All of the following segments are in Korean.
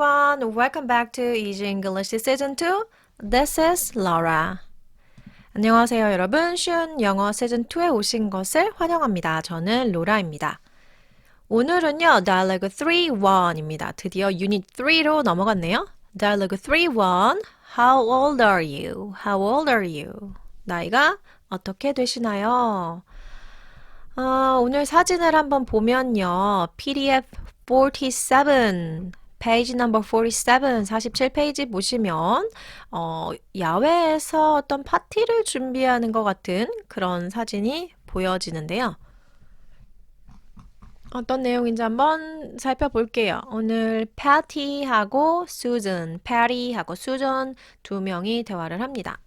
everyone. Welcome back to Easy English Season 2. This is Laura. 안녕하세요, 여러분. 쉬운 영어 시즌 2에 오신 것을 환영합니다. 저는 로라입니다. 오늘은요, Dialogue 3-1입니다. 드디어 Unit 3로 넘어갔네요. Dialogue 3-1. How old are you? How old are you? 나이가 어떻게 되시나요? 아, 오늘 사진을 한번 보면요. PDF 47 페이지 넘버 47, 47페이지 보시면 어, 야외에서 어떤 파티를 준비하는 것 같은 그런 사진이 보여지는데요. 어떤 내용인지 한번 살펴볼게요. 오늘 패티하고 수전, 패리하고 수전 두 명이 대화를 합니다.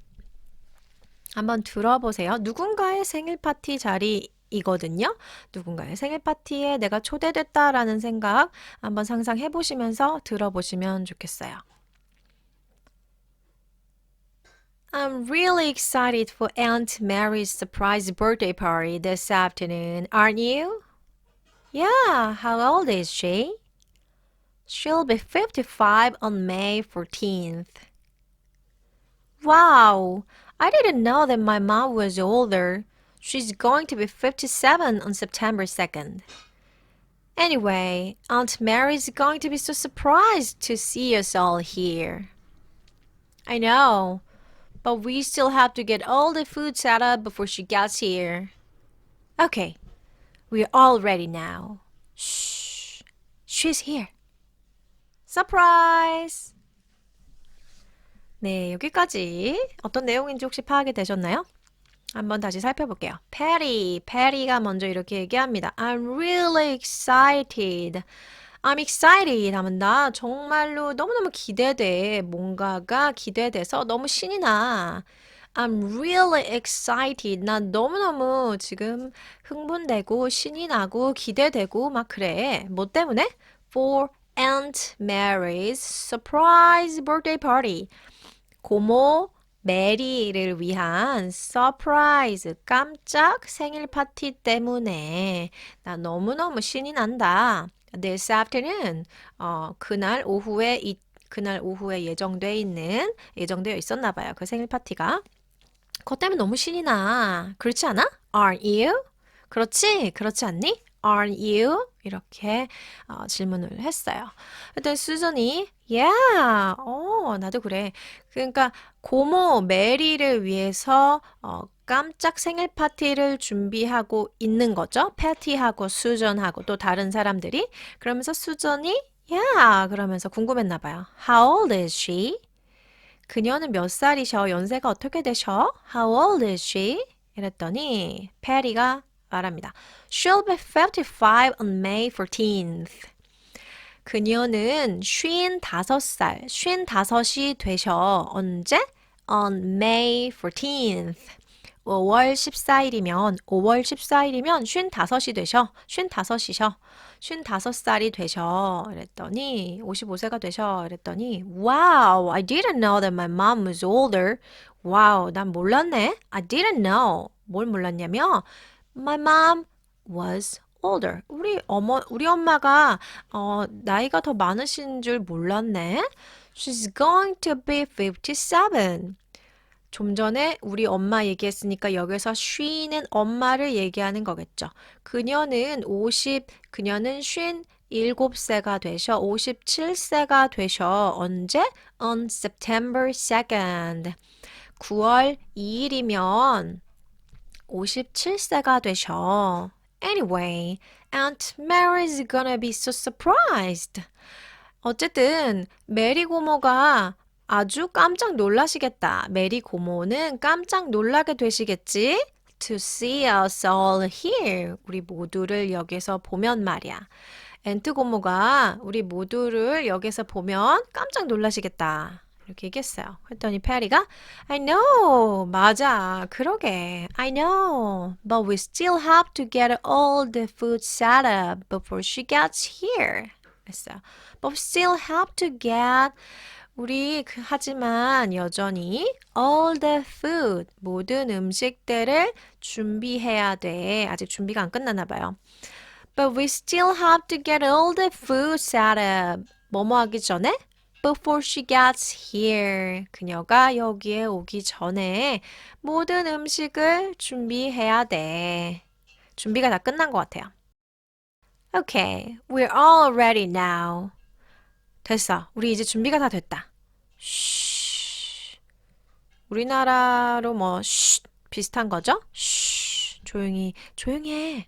한번 들어보세요. 누군가의 생일 파티 자리 이거든요. 누군가의 생일 파티에 내가 초대됐다라는 생각 한번 상상해 보시면서 들어보시면 좋겠어요. I'm really excited for Aunt Mary's surprise birthday party this afternoon, aren't you? Yeah, how old is she? She'll be 55 on May 14th. Wow, I didn't know that my mom was older. She's going to be 57 on September 2nd. Anyway, Aunt Mary's going to be so surprised to see us all here. I know, but we still have to get all the food set up before she gets here. Okay, we're all ready now. Shh, she's here. Surprise! 네, 여기까지 어떤 내용인지 혹시 파악이 되셨나요? 한번 다시 살펴볼게요. 페리, 페리가 먼저 이렇게 얘기합니다. I'm really excited. I'm excited 하면 나 정말로 너무너무 기대돼. 뭔가가 기대돼서 너무 신이 나. I'm really excited. 난 너무너무 지금 흥분되고 신이 나고 기대되고 막 그래. 뭐 때문에? For Aunt Mary's surprise birthday party. 고모 메리를 위한 서프라이즈 깜짝 생일 파티 때문에 나 너무너무 신이 난다. This afternoon 어, 그날 오후에 이, 그날 오후에 예정돼 있는 예정되어 있었나 봐요. 그 생일 파티가. 그것 때문에 너무 신이 나. 그렇지 않아? Aren't you? 그렇지? 그렇지 않니? Aren't you? 이렇게 어, 질문을 했어요. 그때 수전이 Yeah, 어, 나도 그래. 그러니까 고모 메리를 위해서 어, 깜짝 생일 파티를 준비하고 있는 거죠. 패티하고 수전하고 또 다른 사람들이. 그러면서 수전이 Yeah, 그러면서 궁금했나 봐요. How old is she? 그녀는 몇 살이셔? 연세가 어떻게 되셔? How old is she? 이랬더니 페리가 말합니다. She'll be 55 on May 14th. 그녀는 55살, 55이 되셔. 언제? On May 14th. 5월 14일이면 5월 14일이면 55이 되셔. 55이셔. 55살이 되셔. 그랬더니 55세가 되셔. 그랬더니 Wow, I didn't know that my mom was older. 와우, 난 몰랐네. I didn't know. 뭘 몰랐냐면 My mom was older. 우리 어머 우리 엄마가 어, 나이가 더 많으신 줄 몰랐네. She's going to be 57. 좀 전에 우리 엄마 얘기했으니까 여기서 she는 엄마를 얘기하는 거겠죠. 그녀는 50, 그녀는 57세가 되셔, 57세가 되셔. 언제? On September 2nd. 9월 2일이면 57세가 되셔. Anyway, Aunt Mary's gonna be so surprised. 어쨌든 메리 고모가 아주 깜짝 놀라시겠다. 메리 고모는 깜짝 놀라게 되시겠지? To see us all here. 우리 모두를 여기서 보면 말이야. 엔트 고모가 우리 모두를 여기서 보면 깜짝 놀라시겠다. 이렇게 얘기했어요. 그랬더니 페리가 I know. 맞아. 그러게. I know. But we still have to get all the food set up before she gets here. 했어요. But still have to get 우리 그, 하지만 여전히 all the food 모든 음식들을 준비해야 돼. 아직 준비가 안 끝났나 봐요. But we still have to get all the food set up. 뭐뭐 하기 전에 before she gets here. 그녀가 여기에 오기 전에 모든 음식을 준비해야 돼. 준비가 다 끝난 것 같아요. Okay, we're all ready now. 됐어. 우리 이제 준비가 다 됐다. 쉬. 우리나라로 뭐 쉬, 비슷한 거죠? 쉬. 조용히 조용히 해.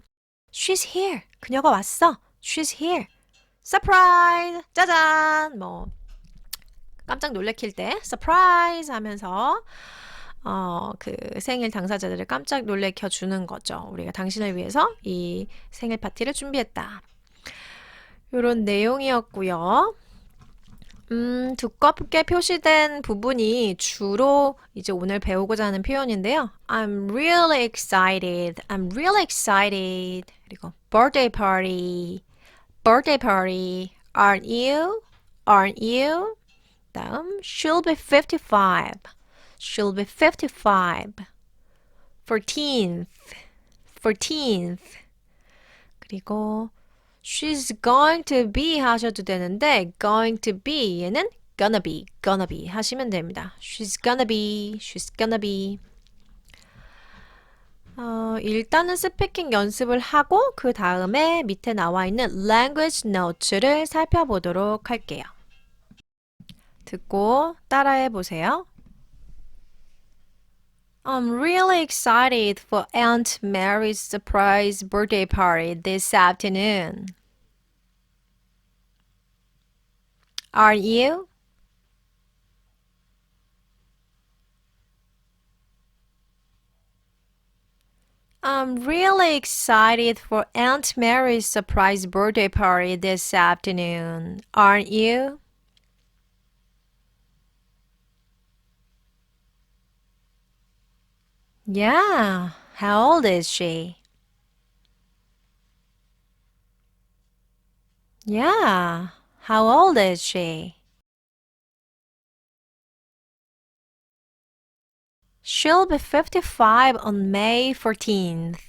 She's here. 그녀가 왔어. She's here. Surprise! 짜잔! 뭐 깜짝 놀래킬 때 surprise 하면서 어, 그 생일 당사자들을 깜짝 놀래켜 주는 거죠. 우리가 당신을 위해서 이 생일 파티를 준비했다. 요런 내용이었고요. 음, 두껍게 표시된 부분이 주로 이제 오늘 배우고자 하는 표현인데요. I'm really excited. I'm really excited. 그리고 birthday party. birthday party. Aren't you? Aren't you? 다음 she'll be 55. She'll be 55. 14th. 14th. 그리고 She's going to be 하셔도 되는데 going to be 얘는 gonna be, gonna be 하시면 됩니다. She's gonna be, she's gonna be. 어, 일단은 스피킹 연습을 하고 그 다음에 밑에 나와 있는 language notes를 살펴보도록 할게요. 듣고 따라해 보세요. I'm really excited for Aunt Mary's surprise birthday party this afternoon. Are you? I'm really excited for Aunt Mary's surprise birthday party this afternoon. Aren't you? Yeah. How old is she? Yeah. How old is she? She'll be 55 on May 14th.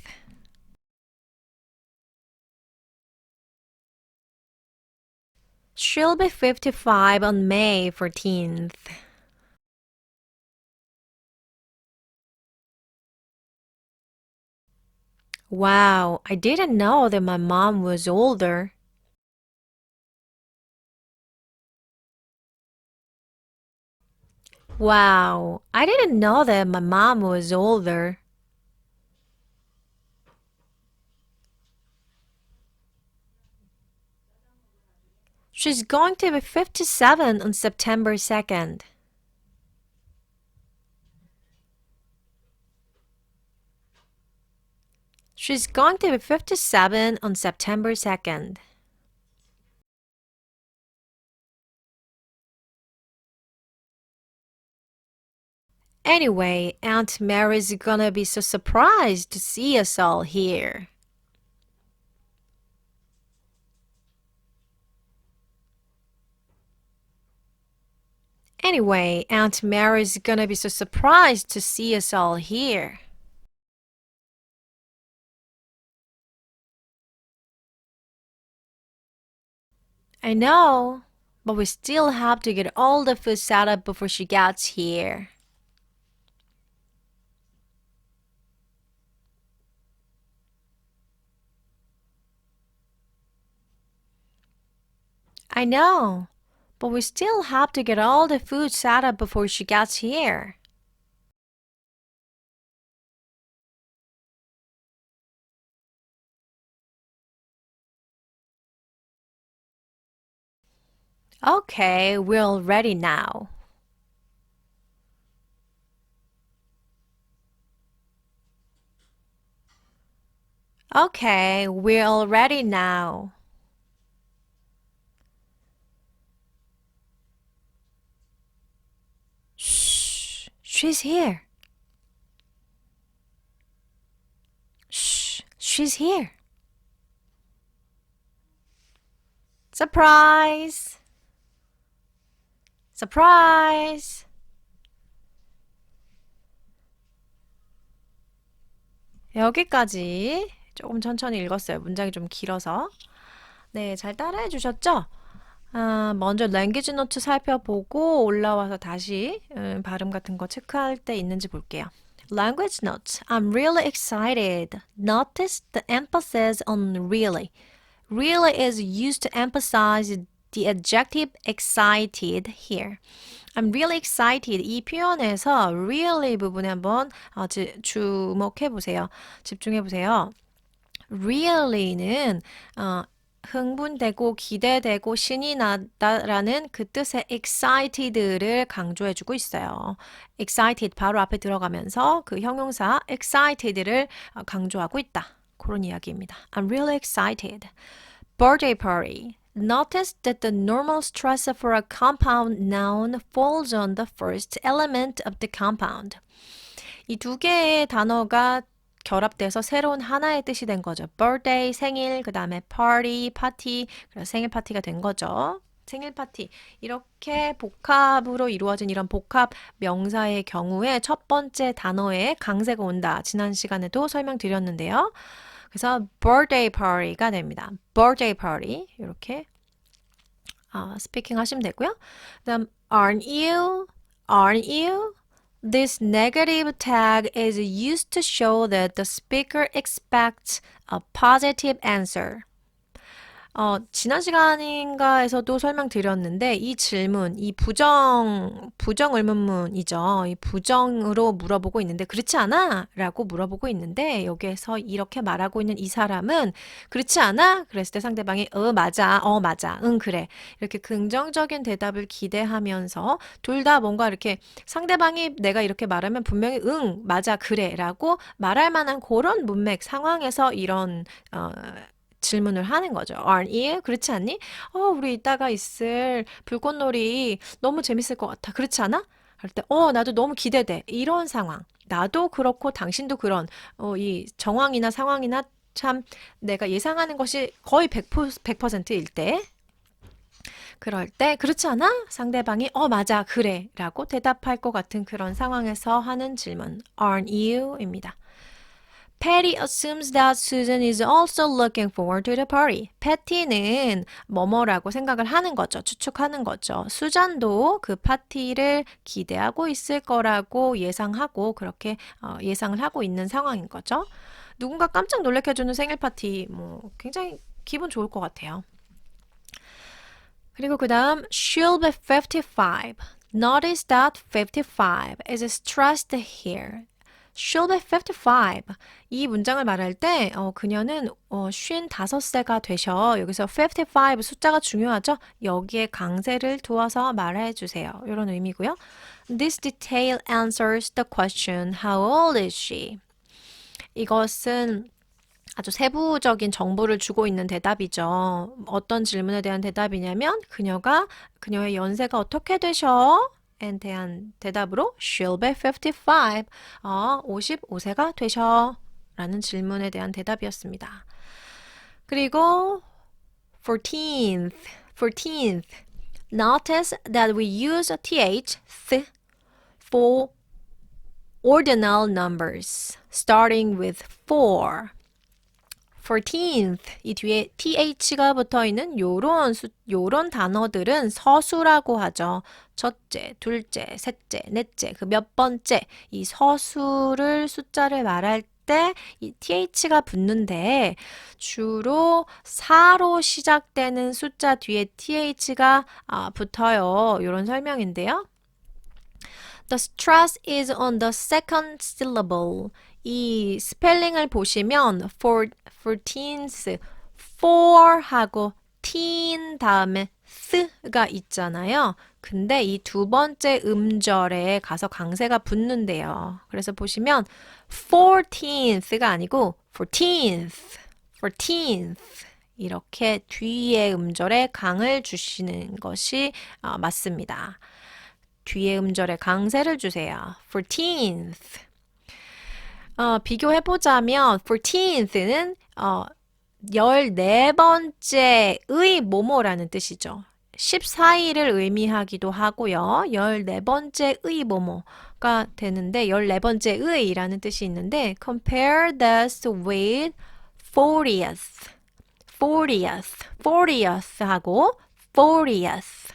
She'll be 55 on May 14th. Wow, I didn't know that my mom was older. Wow, I didn't know that my mom was older. She's going to be 57 on September 2nd. She's going to be 57 on September 2nd. Anyway, Aunt Mary's gonna be so surprised to see us all here. Anyway, Aunt Mary's gonna be so surprised to see us all here. I know, but we still have to get all the food set up before she gets here. I know, but we still have to get all the food set up before she gets here. Okay, we're ready now. Okay, we're all ready now. Shh, she's here. Shh, she's here. Surprise! Surprise! 여기까지 조금 천천히 읽었어요. 문장이 좀 길어서. 네, 잘 따라해 주셨죠? 아, 먼저 language note 살펴보고 올라와서 다시 음, 발음 같은 거 체크할 때 있는지 볼게요. Language notes. I'm really excited. Notice the emphasis on really. Really is used to emphasize the adjective excited here. I'm really excited. 이 표현에서 really 부분에 한번 어, 지- 주목해 보세요. 집중해 보세요. really는 어, 흥분되고 기대되고 신이 나다라는 그 뜻의 excited를 강조해주고 있어요. excited 바로 앞에 들어가면서 그 형용사 excited를 어, 강조하고 있다. 그런 이야기입니다. I'm really excited. Birthday party. Notice that the normal stress for a compound noun falls on the first element of the compound. 이 두 개의 단어가 결합돼서 새로운 하나의 뜻이 된 거죠. birthday, 생일, 그 다음에 party, 파티, 그래서 생일 파티가 된 거죠. 생일 파티. 이렇게 복합으로 이루어진 이런 복합 명사의 경우에 첫 번째 단어에 강세가 온다. 지난 시간에도 설명드렸는데요. 그래서 birthday party가 됩니다. birthday party. 이렇게 아, 스피킹 하시면 되고요. 그다음 aren't you? aren't you? This negative tag is used to show that the speaker expects a positive answer. 어, 지난 시간인가에서도 설명드렸는데 이 질문, 이 부정 부정 의문문이죠. 이 부정으로 물어보고 있는데 그렇지 않아? 라고 물어보고 있는데 여기에서 이렇게 말하고 있는 이 사람은 그렇지 않아? 그랬을 때 상대방이 어 맞아. 어 맞아. 응 그래. 이렇게 긍정적인 대답을 기대하면서 둘 다 뭔가 이렇게 상대방이 내가 이렇게 말하면 분명히 응 맞아 그래 라고 말할 만한 그런 문맥 상황에서 이런 어 질문을 하는 거죠. Aren't you? 그렇지 않니? 어, 우리 이따가 있을 불꽃놀이 너무 재밌을 것 같아. 그렇지 않아? 할 때, 어, 나도 너무 기대돼. 이런 상황. 나도 그렇고 당신도 그런, 어, 이 정황이나 상황이나 참 내가 예상하는 것이 거의 100%, 100%일 때, 그럴 때, 그렇지 않아? 상대방이, 어, 맞아, 그래. 라고 대답할 것 같은 그런 상황에서 하는 질문. Aren't you? 입니다. Patty assumes that Susan is also looking forward to the party. 패티는 뭐뭐라고 생각을 하는 거죠. 추측하는 거죠. 수잔도 그 파티를 기대하고 있을 거라고 예상하고 그렇게 어, 예상을 하고 있는 상황인 거죠. 누군가 깜짝 놀래켜주는 생일 파티 뭐 굉장히 기분 좋을 것 같아요. 그리고 그 다음 she'll be 55. Notice that 55 is stressed here. She'll be 55. 이 문장을 말할 때 어, 그녀는 어, 55세가 되셔. 여기서 55 숫자가 중요하죠? 여기에 강세를 두어서 말해 주세요. 이런 의미고요. This detail answers the question How old is she? 이것은 아주 세부적인 정보를 주고 있는 대답이죠. 어떤 질문에 대한 대답이냐면 그녀가 그녀의 연세가 어떻게 되셔? 에 대한 대답으로 She'll be 55. 어, 55세가 되셔. 라는 질문에 대한 대답이었습니다. 그리고 14th, 14th. Notice that we use th, th for ordinal numbers, starting with 4. 14th 이 뒤에 th가 붙어 있는 요런 수, 요런 단어들은 서수라고 하죠. 첫째, 둘째, 셋째, 넷째, 그 몇 번째 이 서수를 숫자를 말할 때 이 th가 붙는데 주로 4로 시작되는 숫자 뒤에 th가 아, 붙어요. 요런 설명인데요. The stress is on the second syllable. 이 스펠링을 보시면 for, 14th, for 하고 teen 다음에 th가 있잖아요. 근데 이 두 번째 음절에 가서 강세가 붙는데요. 그래서 보시면 14th가 아니고 14th, 14th 이렇게 뒤에 음절에 강을 주시는 것이 어, 맞습니다. 뒤에 음절에 강세를 주세요. 14th. 어, 비교해보자면 14th는 어, 14번째의 뭐뭐라는 뜻이죠. 14일을 의미하기도 하고요. 14번째의 뭐뭐가 되는데 14번째의라는 뜻이 있는데 compare this with 40th. 40th. 40th 하고 40th,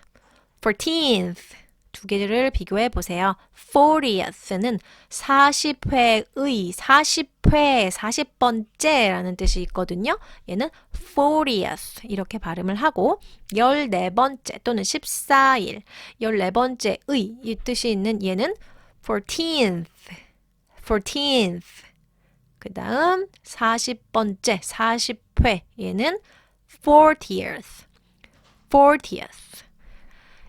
14th 두 개를 비교해 보세요. 40th는 40회의, 40회, 40번째라는 뜻이 있거든요. 얘는 40th 이렇게 발음을 하고 14번째 또는 14일, 14번째의 이 뜻이 있는 얘는 14th, 14th 그 다음 40번째, 40회 얘는 40th, 40th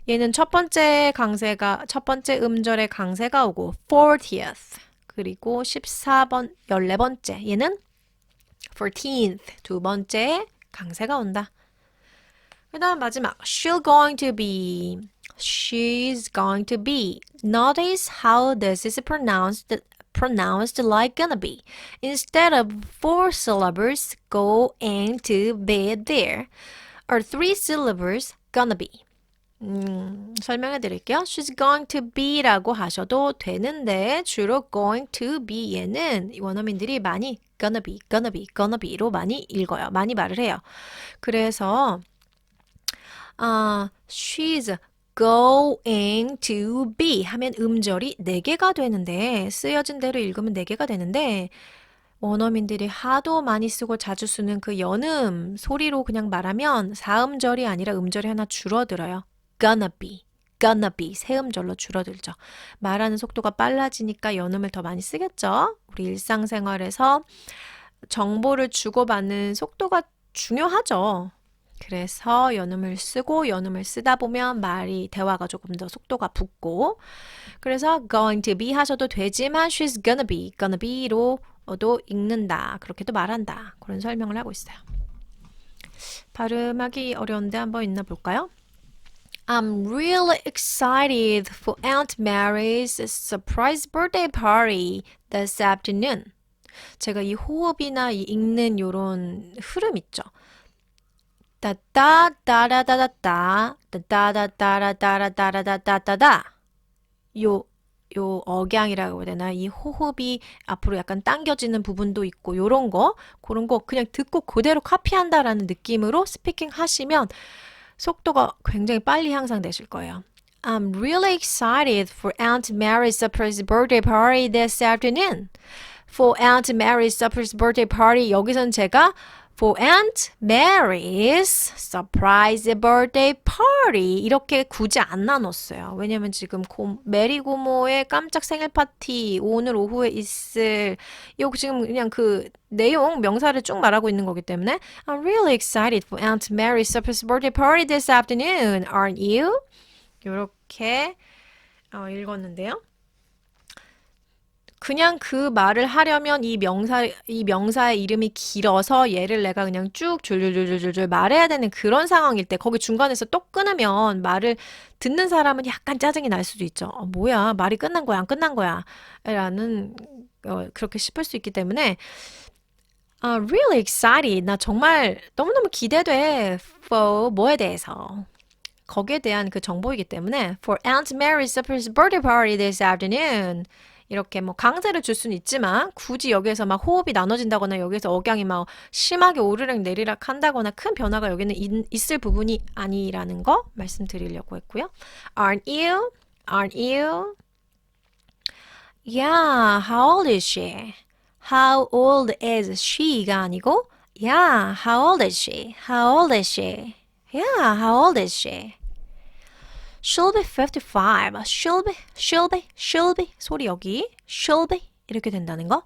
얘는 첫 번째 강세가 첫 번째 음절에 강세가 오고 40th 그리고 14번 14번째 얘는 14th 두 번째 강세가 온다. 그다음 마지막 she'll going to be she's going to be notice how this is pronounced pronounced like gonna be instead of four syllables going to be there or three syllables gonna be 음, 설명해 드릴게요. She's going to be라고 하셔도 되는데 주로 going to be 얘는 원어민들이 많이 gonna be, gonna be, gonna be로 많이 읽어요. 많이 말을 해요. 그래서 아, she's going to be 하면 음절이 4개가 되는데 쓰여진 대로 읽으면 4개가 되는데 원어민들이 하도 많이 쓰고 자주 쓰는 그 연음 소리로 그냥 말하면 사음절이 아니라 음절이 하나 줄어들어요. Gonna be, gonna be 세 음절로 줄어들죠. 말하는 속도가 빨라지니까 연음을 더 많이 쓰겠죠. 우리 일상생활에서 정보를 주고받는 속도가 중요하죠. 그래서 연음을 쓰고 연음을 쓰다 보면 말이 대화가 조금 더 속도가 붙고 그래서 going to be 하셔도 되지만 she's gonna be, gonna be로도 읽는다. 그렇게도 말한다. 그런 설명을 하고 있어요. 발음하기 어려운데 한번 있나 볼까요? I'm really excited for Aunt Mary's surprise birthday party this afternoon. 제가 이 호흡이나 이 읽는 요런 흐름 있죠. 따따 따라다다따 따따다따라따라따라따따다 요, 요 억양이라고 해야 되나? 이 호흡이 앞으로 약간 당겨지는 부분도 있고 요런 거 그런 거 그냥 듣고 그대로 카피한다라는 느낌으로 스피킹 하시면 속도가 굉장히 빨리 향상되실 거예요. I'm really excited for Aunt Mary's surprise birthday party this afternoon. For Aunt Mary's surprise birthday party 여기선 제가 For Aunt Mary's surprise birthday party 이렇게 굳이 안 나눴어요. 왜냐면 지금 고, 메리 고모의 깜짝 생일 파티 오늘 오후에 있을 이거 지금 그냥 그 내용 명사를 쭉 말하고 있는 거기 때문에 I'm really excited for Aunt Mary's surprise birthday party this afternoon. Aren't you? 이렇게 어, 읽었는데요. 그냥 그 말을 하려면 이 명사, 이 명사의 이름이 길어서 얘를 내가 그냥 쭉 줄줄줄줄줄 말해야 되는 그런 상황일 때 거기 중간에서 또 끊으면 말을 듣는 사람은 약간 짜증이 날 수도 있죠. 어, 뭐야, 말이 끝난 거야, 안 끝난 거야. 라는, 어, 그렇게 싶을 수 있기 때문에 아, really excited. 나 정말 너무너무 기대돼. for 뭐에 대해서. 거기에 대한 그 정보이기 때문에 for Aunt Mary's surprise birthday party this afternoon. 이렇게 뭐 강세를 줄 수는 있지만 굳이 여기에서 막 호흡이 나눠진다거나 여기에서 억양이 막 심하게 오르락 내리락 한다거나 큰 변화가 여기는 있, 을 부분이 아니라는 거 말씀드리려고 했고요. Aren't you? Aren't you? Yeah, how old is she? How old is she가 아니고 Yeah, how old is she? How old is she? Yeah, how old is she? She'll be 55. She'll be, she'll be, she'll be. 소리 여기. She'll be. 이렇게 된다는 거.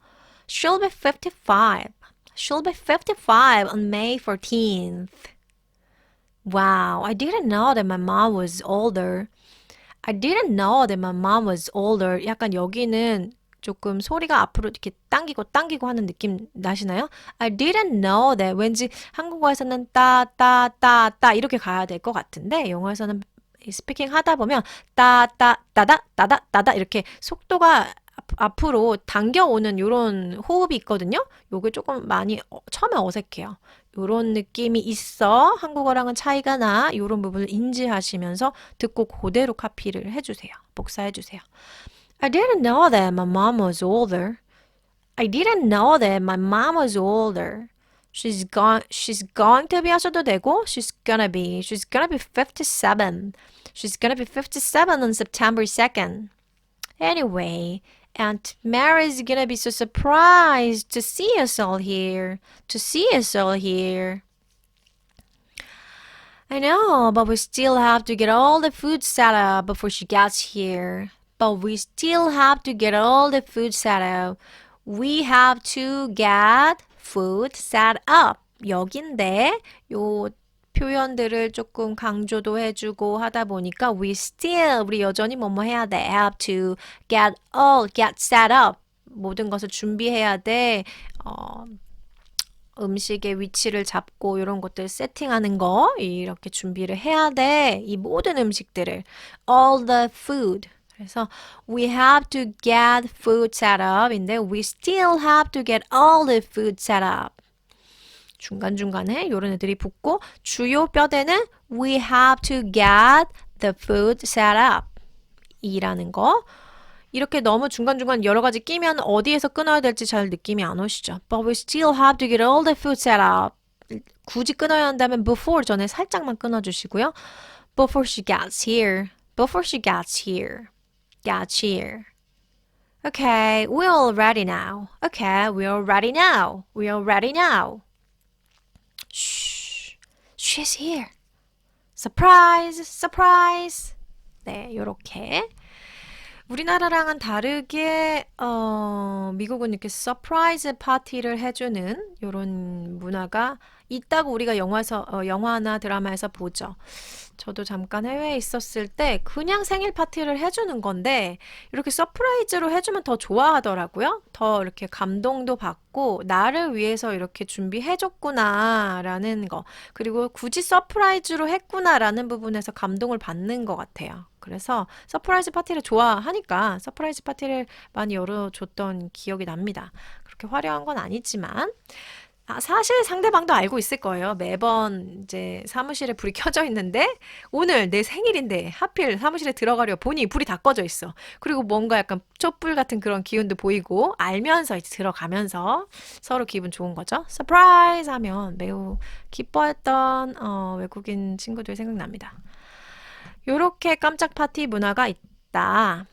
She'll be 55. She'll be 55 on May 14th. Wow, I didn't know that my mom was older. I didn't know that my mom was older. 약간 여기는 조금 소리가 앞으로 이렇게 당기고 당기고 하는 느낌 나시나요? I didn't know that. 왠지 한국어에서는 따, 따, 따, 따 이렇게 가야 될 것 같은데 영어에서는 스피킹 하다 보면 따따 따다 따다 따다 이렇게 속도가 앞으로 당겨오는 이런 호흡이 있거든요. 요게 조금 많이 어, 처음에 어색해요. 요런 느낌이 있어. 한국어랑은 차이가 나. 요런 부분을 인지하시면서 듣고 그대로 카피를 해주세요. 복사해주세요. I didn't know that my mom was older. I didn't know that my mom was older. She's going, she's going to be 하셔도 되고, she's gonna be. She's gonna be 57. She's gonna be 57 on September 2nd. Anyway, Aunt Mary's gonna be so surprised to see us all here. To see us all here. I know, but we still have to get all the food set up before she gets here. But we still have to get all the food set up. We have to get food set up. 여긴데 요 표현들을 조금 강조도 해주고 하다 보니까 we still 우리 여전히 뭐뭐 해야 돼. have to get all get set up. 모든 것을 준비해야 돼. 어, 음식의 위치를 잡고 이런 것들 세팅하는 거 이렇게 준비를 해야 돼. 이 모든 음식들을 all the food. 그래서 we have to get food set up인데 we still have to get all the food set up. 중간중간에 이런 애들이 붙고 주요 뼈대는 we have to get the food set up 이라는 거. 이렇게 너무 중간중간 여러 가지 끼면 어디에서 끊어야 될지 잘 느낌이 안 오시죠? But we still have to get all the food set up. 굳이 끊어야 한다면 before 전에 살짝만 끊어주시고요. Before she gets here. Before she gets here. Gets here. Okay, we're all ready now. Okay, we're all ready now. We're all ready now. Shh. She's here. Surprise, surprise. 네, 요렇게. 우리나라랑은 다르게 어, 미국은 이렇게 서프라이즈 파티를 해주는 이런 문화가 있다고 우리가 영화에서 어, 영화나 드라마에서 보죠. 저도 잠깐 해외에 있었을 때 그냥 생일 파티를 해주는 건데 이렇게 서프라이즈로 해주면 더 좋아하더라고요. 더 이렇게 감동도 받고 나를 위해서 이렇게 준비해줬구나라는 거 그리고 굳이 서프라이즈로 했구나라는 부분에서 감동을 받는 것 같아요. 그래서 서프라이즈 파티를 좋아하니까 서프라이즈 파티를 많이 열어줬던 기억이 납니다. 그렇게 화려한 건 아니지만 아, 사실 상대방도 알고 있을 거예요. 매번 이제 사무실에 불이 켜져 있는데 오늘 내 생일인데 하필 사무실에 들어가려 보니 불이 다 꺼져 있어. 그리고 뭔가 약간 촛불 같은 그런 기운도 보이고 알면서 이제 들어가면서 서로 기분 좋은 거죠. 서프라이즈 하면 매우 기뻐했던 어, 외국인 친구들 생각납니다. 요렇게 깜짝 파티 문화가 있다.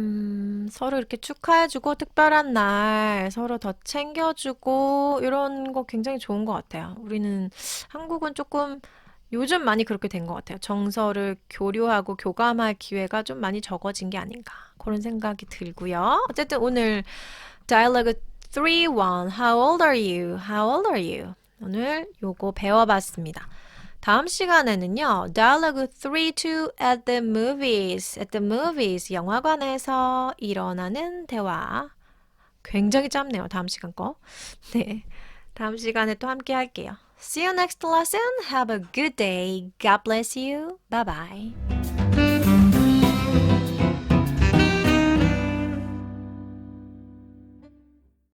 음, 서로 이렇게 축하해주고 특별한 날 서로 더 챙겨주고 이런 거 굉장히 좋은 것 같아요. 우리는 한국은 조금 요즘 많이 그렇게 된 것 같아요. 정서를 교류하고 교감할 기회가 좀 많이 적어진 게 아닌가 그런 생각이 들고요. 어쨌든 오늘 Dialogue 3-1 How old are you? How old are you? 오늘 요거 배워봤습니다. 다음 시간에는요, Dialogue 3-2 at the movies, at the movies, 영화관에서 일어나는 대화. 굉장히 짧네요, 다음 시간 거. 네. 다음 시간에 또 함께 할게요. See you next lesson. Have a good day. God bless you. Bye bye.